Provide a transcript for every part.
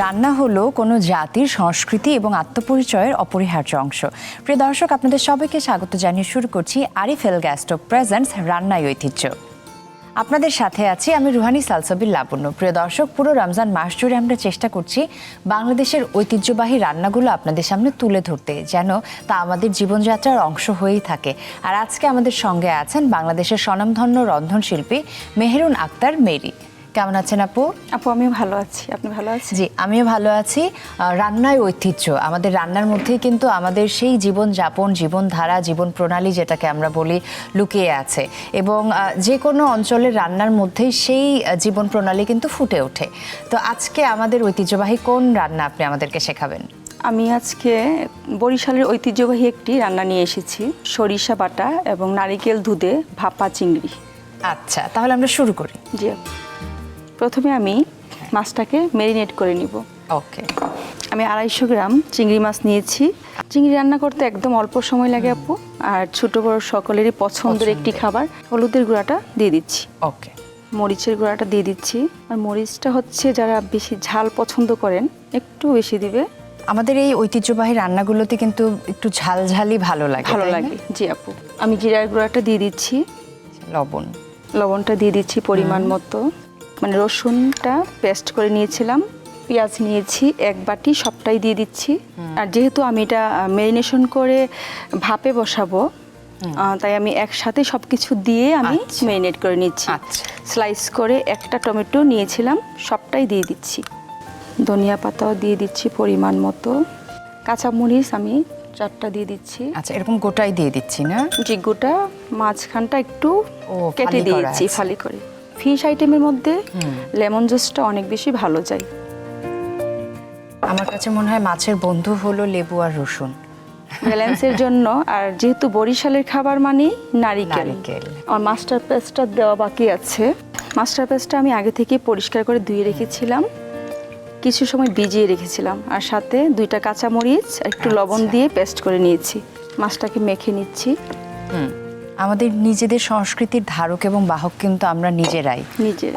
রান্না হলো কোনো জাতির সংস্কৃতি এবং আত্মপরিচয়ের অপরিহার্য অংশ। প্রিয় দর্শক, আপনাদের সবাইকে স্বাগত জানিয়ে শুরু করছি আরিফেল গ্যাস্টক প্রেজেন্টস রান্নাই ঐতিহ্য। আপনাদের সাথে আছি আমি রুহানি সালসবির লাবণ্য। প্রিয় দর্শক, পুরো রমজান মাস জুড়ে আমরা চেষ্টা করছি বাংলাদেশের ঐতিহ্যবাহী রান্নাগুলো আপনাদের সামনে তুলে ধরতে, যেন তা আমাদের জীবনযাত্রার অংশ হয়েই থাকে। আর আজকে আমাদের সঙ্গে আছেন বাংলাদেশের স্বনামধন্য রন্ধনশিল্পী মেহেরুন আক্তার মেরি। কেমন আছেন আপু? আপু আমি ভালো আছি। আপনি ভালো আছেন? জি আমিও ভালো আছি। রান্নায় ঐতিহ্য। আমাদের রান্নার মধ্যেই কিন্তু আমাদের সেই জীবন যাপন জীবনধারা জীবন প্রণালী যেটাকে আমরা বলি লুকিয়ে আছে। এবং যে কোনো অঞ্চলের রান্নার মধ্যেই সেই জীবন প্রণালী কিন্তু ফুটে ওঠে। তো আজকে আমাদের ঐতিহ্যবাহী কোন রান্না আপনি আমাদেরকে শেখাবেন? আমি আজকে বরিশালের ঐতিহ্যবাহী একটি রান্না নিয়ে এসেছি। সরিষা বাটা এবং নারিকেল দুধে ভাপা চিংড়ি। আচ্ছা তাহলে আমরা শুরু করি। জি। প্রথমে আমি মাছটাকে মেরিনেট করে নিব। ওকে আমি আড়াইশো গ্রাম চিংড়ি মাছ নিয়েছি। চিংড়ি রান্না করতে একদম অল্প সময় লাগে আপু আর ছোট বড় সকলেরই পছন্দের একটি খাবার হলুদের গুঁড়াটা দিয়ে দিচ্ছি। ওকে মরিচের গুঁড়াটা দিয়ে দিচ্ছি। আর মরিচটা হচ্ছে যারা বেশি ঝাল পছন্দ করেন একটু বেশি দিবে। আমাদের এই ঐতিহ্যবাহী রান্নাগুলোতে কিন্তু একটু ঝালঝালি ভালো লাগে ভালো লাগে। জি আপু। আমি জিরার গুঁড়াটা দিয়ে দিচ্ছি। লবণ। লবণটা দিয়ে দিচ্ছি পরিমাণ মতো। মানে রসুনটা পেস্ট করে নিয়েছিলাম। পেঁয়াজ নিয়েছি এক বাটি সবটাই দিয়ে দিচ্ছি। আর যেহেতু আমি এটা মেরিনেশন করে ভাপে বসাবো তাই আমি একসাথে সব কিছু দিয়ে আমি আচ্ছা। মেরিনেট করে নিচ্ছি। আচ্ছা। স্লাইস করে একটা টমেটো নিয়েছিলাম সবটাই দিয়ে দিচ্ছি। ধনিয়া পাতাও দিয়ে দিচ্ছি পরিমাণ মতো। কাঁচামরিচ আমি চারটা দিয়ে দিচ্ছি। আচ্ছা এরকম গোটাই দিয়ে দিচ্ছি না? জি গোটা মাঝখানটা একটু কেটে দিয়েছি ফালি করে। ফিশ আইটেমের মধ্যে লেমন জুসটা অনেক বেশি ভালো যায় আমার কাছে মনে হয় মাছের বন্ধু হলো লেবু আর রসুন। ব্যালেন্সের জন্য আর যেহেতু বরিশালের খাবার মানেই নারিকেল। আমার মাস্টার পেস্টটা দেওয়া বাকি আছে। মাস্টার পেস্টটা আমি আগে থেকে পরিষ্কার করে ধুয়ে রেখেছিলাম। কিছু সময় ভিজিয়ে রেখেছিলাম আর সাথে দুইটা কাঁচামরিচ আর একটু লবণ আচ্ছা। দিয়ে পেস্ট করে নিয়েছি। মাছটাকে মেখে নিচ্ছি। আমাদের নিজেদের সংস্কৃতির ধারক এবং বাহক কিন্তু আমরা নিজেরাই।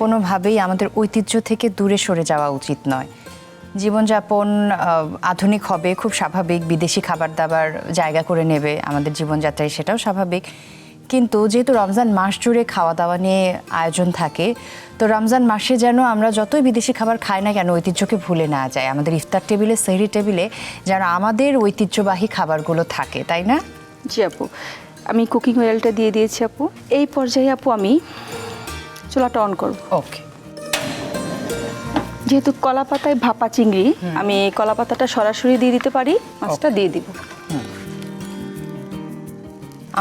কোনোভাবেই আমাদের ঐতিহ্য থেকে দূরে সরে যাওয়া উচিত নয়। জীবনযাপন আধুনিক হবে খুব স্বাভাবিক বিদেশি খাবার দাবার জায়গা করে নেবে আমাদের জীবনযাত্রায় সেটাও স্বাভাবিক। কিন্তু যেহেতু রমজান মাস জুড়ে খাওয়া দাওয়া নিয়ে আয়োজন থাকে তো রমজান মাসে যেন আমরা যতই বিদেশি খাবার খাই না কেন ঐতিহ্যকে ভুলে না যায় আমাদের ইফতার টেবিলে সেহরি টেবিলে যেন আমাদের ঐতিহ্যবাহী খাবারগুলো থাকে তাই না? জি আপু। আমি কুকিং অয়েলটা দিয়ে দিয়েছি আপু। এই পর্যায়ে আপু আমি চুলাটা অন করব। ওকে যেহেতু কলা পাতায় ভাপা চিংড়ি আমি কলা পাতাটা সরাসরি দিয়ে দিতে পারি মাছটা দিয়ে দিব।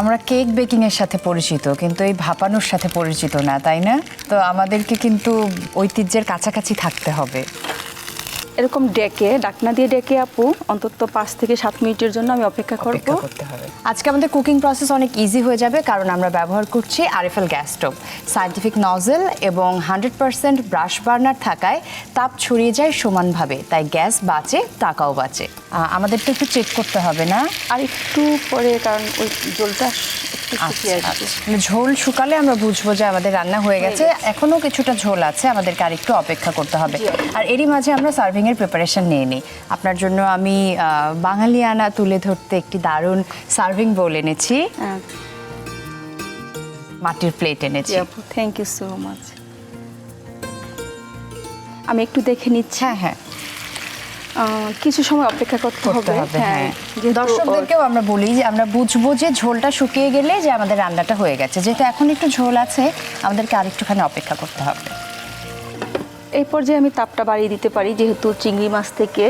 আমরা কেক বেকিং এর সাথে পরিচিত কিন্তু এই ভাপানোর সাথে পরিচিত না তাই না? তো আমাদেরকে কিন্তু ঐতিহ্যের কাছাকাছি থাকতে হবে। এরকম ডেকে ডাকনা দিয়ে ডেকে আপু অন্তত পাঁচ থেকে সাত মিনিটের জন্য আমি অপেক্ষা করব। অপেক্ষা করতে হবে। আজকে আমাদের কুকিং প্রসেস অনেক ইজি হয়ে যাবে কারণ আমরা ব্যবহার করছি RFL gas stove scientific nozzle এবং হান্ড্রেড পার্সেন্ট ব্রাশ বার্নার থাকায় তাপ ছড়িয়ে যায় সমানভাবে তাই গ্যাস বাঁচে টাকাও বাঁচে। আমাদের তো একটু চেক করতে হবে না? আর একটু পরে কারণ ওই জলটা একটু শুকিয়ে আচ্ছা, আচ্ছা। মানে ঝোল শুকালে আমরা বুঝব যে আমাদের রান্না হয়ে গেছে। এখনও কিছুটা ঝোল আছে আমাদেরকে আর একটু অপেক্ষা করতে হবে। আর এরই মাঝে আমরা সার্ভিং এর প্রিপারেশন নিয়ে নিই আপনার জন্য আমি আহ, বাঙালিয়ানা তুলে ধরতে একটি দারুণ সার্ভিং বোল এনেছি। হ্যাঁ, মাটির প্লেট এনেছি। আপু থ্যাংক ইউ সো মাচ আমি একটু দেখে নিচ্ছি। হ্যাঁ হ্যাঁ। কিছু সময় অপেক্ষা করতে হবে। হ্যাঁ। যেহেতু দর্শকদেরকেও আমরা বলি যে আমরা বুঝব যে ঝোলটা শুকিয়ে গেলে যে আমাদের রান্নাটা হয়ে গেছে। যেহেতু এখন একটু ঝোল আছে আমাদেরকে আরেকটুখানি অপেক্ষা করতে হবে। এই পর্যায়ে আমি তাপটা বাড়িয়ে দিতে পারি যেহেতু চিংড়ি মাছ থেকে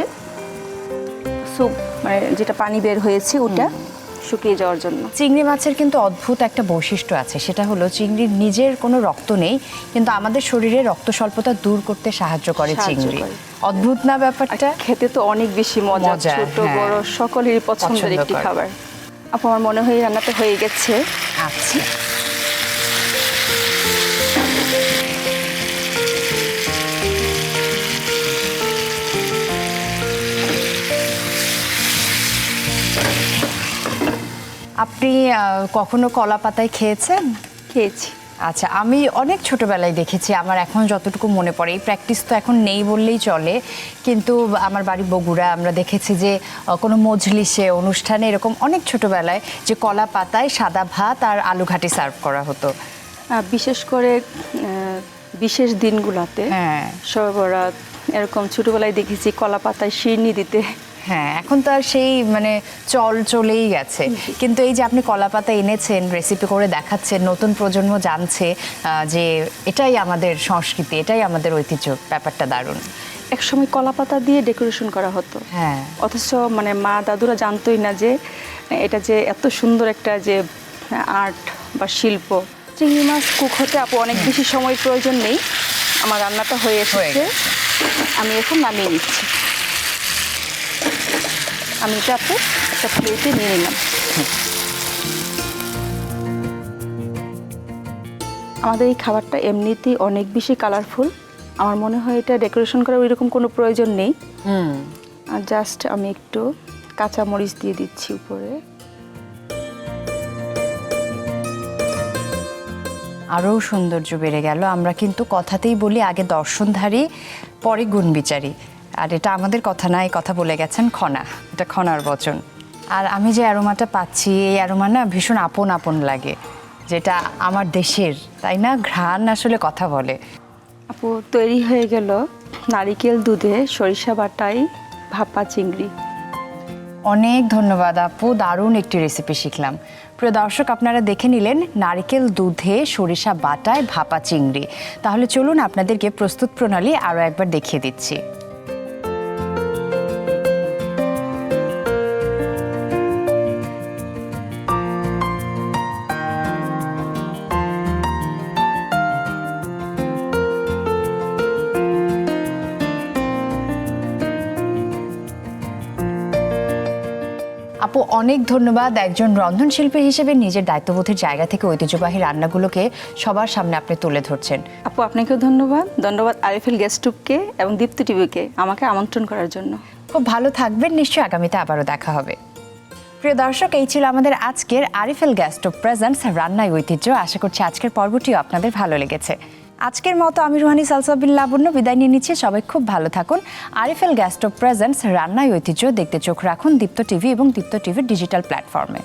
স্যুপ মানে যেটা পানি বের হয়েছে ওটা শুকিয়ে যাওয়ার জন্য। চিংড়ি মাছের কিন্তু অদ্ভুত একটা বৈশিষ্ট্য আছে সেটা হলো চিংড়ির নিজের কোনো রক্ত নেই কিন্তু আমাদের শরীরে রক্ত স্বল্পতা দূর করতে সাহায্য করে চিংড়ি। অদ্ভুত না ব্যাপারটা? খেতে তো অনেক বেশি মজা ছোট হ্যাঁ। বড় সকলেরই পছন্দের পছন্দ একটি খাবার। আপু আমার মনে হয় রান্নাটা হয়ে গেছে। আচ্ছা। আপনি কখনো কলা পাতায় খেয়েছেন? খেয়েছি। আচ্ছা আমি অনেক ছোটবেলায় দেখেছি আমার এখন যতটুকু মনে পড়ে এই প্র্যাকটিস তো এখন নেই বললেই চলে কিন্তু আমার বাড়ি বগুড়া আমরা দেখেছি যে কোনো মজলিসে অনুষ্ঠানে এরকম অনেক ছোটবেলায় যে কলা পাতায় সাদা ভাত আর আলু ঘাটি সার্ভ করা হতো। বিশেষ করে বিশেষ দিনগুলোতে হ্যাঁ। সবরাত এরকম ছোটবেলায় দেখেছি কলা পাতায় শিরনি দিতে। হ্যাঁ এখন তো আর সেই মানে চল চলেই গেছে। কিন্তু এই যে আপনি কলা পাতা এনেছেন রেসিপি করে দেখাচ্ছেন নতুন প্রজন্ম জানছে যে এটাই আমাদের সংস্কৃতি এটাই আমাদের ঐতিহ্য ব্যাপারটা দারুণ। একসময় কলা পাতা দিয়ে ডেকোরেশন করা হতো। হ্যাঁ। অথচ মানে মা দাদুরা জানতোই না যে এটা যে এত সুন্দর একটা যে আর্ট বা শিল্প। চিংড়ি মাছ কুক হতে আপু অনেক বেশি সময় প্রয়োজন নেই। আমার রান্নাটা হয়ে হয়ে এসেছে। আমি এখন নামিয়ে নিচ্ছি। আমি এটা আপু একটা প্লেটে নিয়ে নিলাম। আমাদের এই খাবারটা এমনিতেই অনেক বেশি কালারফুল আমার মনে হয় এটা ডেকোরেশন করার ওইরকম কোনো প্রয়োজন নেই। আর জাস্ট আমি একটু কাঁচা মরিচ দিয়ে দিচ্ছি উপরে। আরও সৌন্দর্য বেড়ে গেল। আমরা কিন্তু কথাতেই বলি আগে দর্শনধারী পরে গুণ বিচারী আর এটা আমাদের কথা না এই কথা বলে গেছেন খনা। এটা খনার বচন। আর আমি যে অ্যারোমাটা পাচ্ছি এই অ্যারোমা না ভীষণ আপন আপন লাগে। যেটা আমার দেশের তাই না? ঘ্রাণ আসলে কথা বলে। আপু তৈরি হয়ে গেল নারিকেল দুধে সরিষা বাটাই ভাপা চিংড়ি। অনেক ধন্যবাদ আপু দারুণ একটি রেসিপি শিখলাম। প্রিয় দর্শক আপনারা দেখে নিলেন নারিকেল দুধে সরিষা বাটায় ভাপা চিংড়ি। তাহলে চলুন আপনাদেরকে প্রস্তুত প্রণালী আরও একবার দেখিয়ে দিচ্ছি। আপু অনেক ধন্যবাদ একজন রন্ধনশিল্পী হিসেবে নিজের দায়িত্ববোধের জায়গা থেকে ঐতিহ্যবাহী রান্নাগুলোকে সবার সামনে আপনি তুলে ধরছেন। আপু আপনাকেও ধন্যবাদ। ধন্যবাদ আরিফেল গেস্টুপকে এবং দীপ্তি টিভিকে আমাকে আমন্ত্রণ করার জন্য। খুব ভালো থাকবেন নিশ্চয়ই আগামীতে আবারও দেখা হবে। প্রিয় দর্শক এই ছিল আমাদের আজকের আরিফেল গ্যাস্ট প্রেজেন্টস রান্নায় ঐতিহ্য। আশা করছি আজকের পর্বটিও আপনাদের ভালো লেগেছে। আজকের মতো আমি রুহানি সালসাবিল লাবণ্য বিদায় নিয়ে নিচ্ছে। সবাই খুব ভালো থাকুন। আরিফেল গ্যাস্টো প্রেজেন্টস রান্নায় ঐতিহ্য দেখতে চোখ রাখুন দীপ্ত টিভি এবং দীপ্ত টিভির ডিজিটাল প্ল্যাটফর্মে।